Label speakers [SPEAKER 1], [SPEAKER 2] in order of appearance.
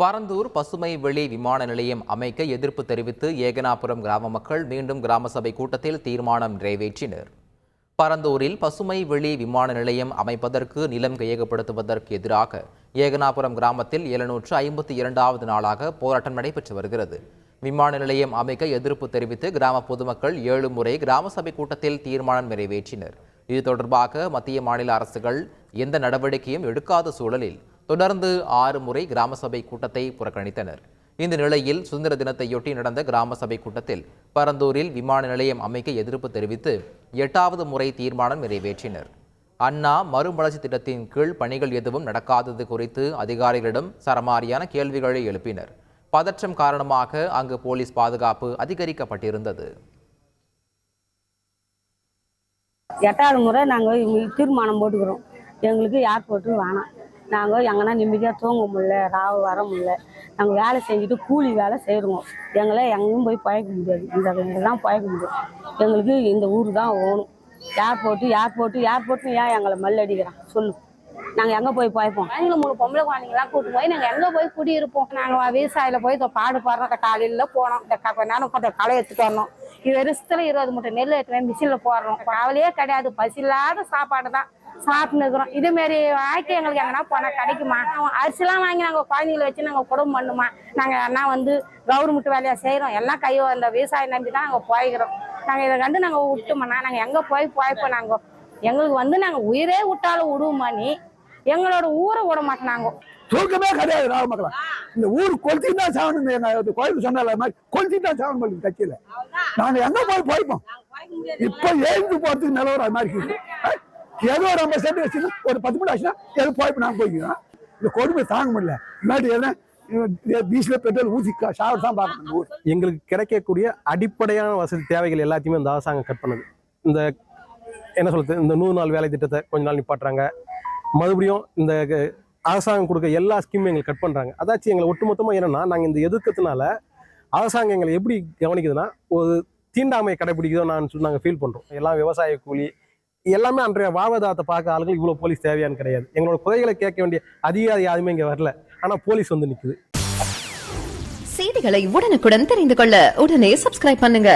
[SPEAKER 1] பரந்தூர் பசுமை வெளி விமான நிலையம் அமைக்க எதிர்ப்பு தெரிவித்து ஏகனாபுரம் கிராம மக்கள் மீண்டும் கிராம சபை கூட்டத்தில் தீர்மானம் நிறைவேற்றினர். பரந்தூரில் பசுமை வெளி விமான நிலையம் அமைப்பதற்கு நிலம் கையகப்படுத்துவதற்கு எதிராக ஏகனாபுரம் கிராமத்தில் எழுநூற்று ஐம்பத்தி இரண்டாவது நாளாக போராட்டம் நடைபெற்று வருகிறது. விமான நிலையம் அமைக்க எதிர்ப்பு தெரிவித்து கிராம பொதுமக்கள் ஏழு முறை கிராம சபை கூட்டத்தில் தீர்மானம் நிறைவேற்றினர். இது தொடர்பாக மத்திய மாநில அரசுகள் எந்த நடவடிக்கையும் எடுக்காத சூழலில் தொடர்ந்து ஆறு முறை கிராம சபை கூட்டத்தை புறக்கணித்தனர். இந்த நிலையில் சுதந்திர தினத்தையொட்டி நடந்த கிராம சபை கூட்டத்தில் பரந்தூரில் விமான நிலையம் அமைக்க எதிர்ப்பு தெரிவித்து எட்டாவது முறை தீர்மானம் நிறைவேற்றினர். அண்ணா மறுமலர்ச்சி திட்டத்தின் கீழ் பணிகள் எதுவும் நடக்காதது குறித்து அதிகாரிகளிடம் சரமாரியான கேள்விகளை எழுப்பினர். பதற்றம் காரணமாக அங்கு போலீஸ் பாதுகாப்பு அதிகரிக்கப்பட்டிருந்தது.
[SPEAKER 2] எட்டாவது முறை நாங்கள் தீர்மானம் போட்டுக்கிறோம். எங்களுக்கு ஏர்போர்ட்டு வேணாம். நாங்கள் எங்கன்னா நிம்மதியாக தூங்க முடியல ராவு வர முடியல. நாங்கள் வேலை செஞ்சுட்டு கூலி வேலை செய்கிறோம் எங்களை எங்கேயும் போய் பழக்க முடியாது. இந்த தான் பழக்க முடியும். எங்களுக்கு இந்த ஊர் தான் ஓணும். ஏர்போர்ட்டு ஏர்போர்ட்டு ஏர்போர்ட்னு ஏன் எங்களை மல்லடிக்கிறான் சொல்லு. நாங்கள் எங்கே போய் பாய்ப்போம்
[SPEAKER 3] குழந்தைங்கள மூணு பொம்பளை குழந்தைங்களாம் கூட்டு போய் நாங்கள் எங்கே போய் குடியிருப்போம்? நாங்கள் விவசாயில போய் இந்த பாடு பாடுறோம் இந்த காலையில் போனோம். இந்த க- கொஞ்ச நேரம் கொஞ்சம் களை எடுத்துட்டு வரணும். இது வருஷத்துல இருபது மூட்டை நெல் எடுத்துவேன் மிஷினில் போடுறோம். கவலையே கிடையாது. பசி இல்லாத சாப்பாடு தான். சாப்பிட்டுன்னு இருக்கிறோம் இதேமாரி வாழ்க்கை எங்களுக்கு எங்கன்னா போனால் கிடைக்குமா? அரிசிலாம் வாங்கி நாங்கள் குழந்தைங்கள வச்சு நாங்கள் குடும்பம் பண்ணுமா? நாங்கள் என்ன வந்து கவர்மெண்ட் வேலையாக செய்கிறோம் எல்லாம் கை அந்த விவசாயம் நம்பி தான் நாங்கள் போய்க்கிறோம். நாங்கள் இதை கண்டு நாங்கள் விட்டோம்னா நாங்கள் எங்கே போய் போய்ப்போம் நாங்கள் எங்களுக்கு வந்து நாங்கள் உயிரே விட்டாலும் விடுவோமா நீ? எங்களோட ஊரை விட மாட்டாங்க
[SPEAKER 4] தூக்கமே கிடையாது ராவ மக்களா. இந்த ஊர் கொளுத்தி தான் சாகணும். எங்க கோயில் சொன்னால மாதிரி கொளுத்தி தான் சாகணும் போல இருக்கு கட்சியில. நாங்க எங்க போய் போய்ப்போம்? இப்ப எழுந்து போறதுக்கு நிலவரம் மாதிரி ஏதோ ஒரு ஐம்பது சென்ட் வச்சு ஒரு பத்து மணி ஆச்சுன்னா ஏதோ போய்ப்பு நாங்க போய்க்கிறோம் இந்த கொடுமை தாங்க முடியல. முன்னாடி எதனா பீச்ல பெட்ரோல் ஊசி ஷாவர் தான் பார்க்கணும்
[SPEAKER 5] எங்களுக்கு கிடைக்கக்கூடிய அடிப்படையான வசதி தேவைகள் எல்லாத்தையுமே இந்த அரசாங்கம் கட் பண்ணுது. இந்த என்ன சொல்றது இந்த நூறு நாள் வேலை திட்டத்தை கொஞ்ச நாள் நிப்பாட்டுறாங்க. மறுபடியும் இந்த க- அரசாங்கம் கொடுக்க எல்லா ஸ்கீமும் எங்களுக்கு கட் பண்ணுறாங்க அதாச்சும் எங்களை ஒட்டுமொத்தமாக என்னென்னா நாங்கள் இந்த எதிர்க்கத்தினால அரசாங்கம் எங்களை எப்படி கவனிக்குதுன்னா ஒரு தீண்டாமையை கடைபிடிக்குதோ நான் சொல்லி நாங்கள் ஃபீல் பண்ணுறோம் எல்லாம் விவசாய கூலி எல்லாமே அன்றைய வாழ்வாதாரத்தை பார்க்க ஆளுங்க இவ்வளோ போலீஸ் தேவையான்னு கிடையாது. எங்களோட குறைகளை கேட்க வேண்டிய அதிகாரி யாருமே இங்கே வரல. ஆனால் போலீஸ் வந்து நிற்குது
[SPEAKER 6] செய்திகளை உடனுக்குடன் தெரிந்து கொள்ள உடனே சப்ஸ்கிரைப் பண்ணுங்க.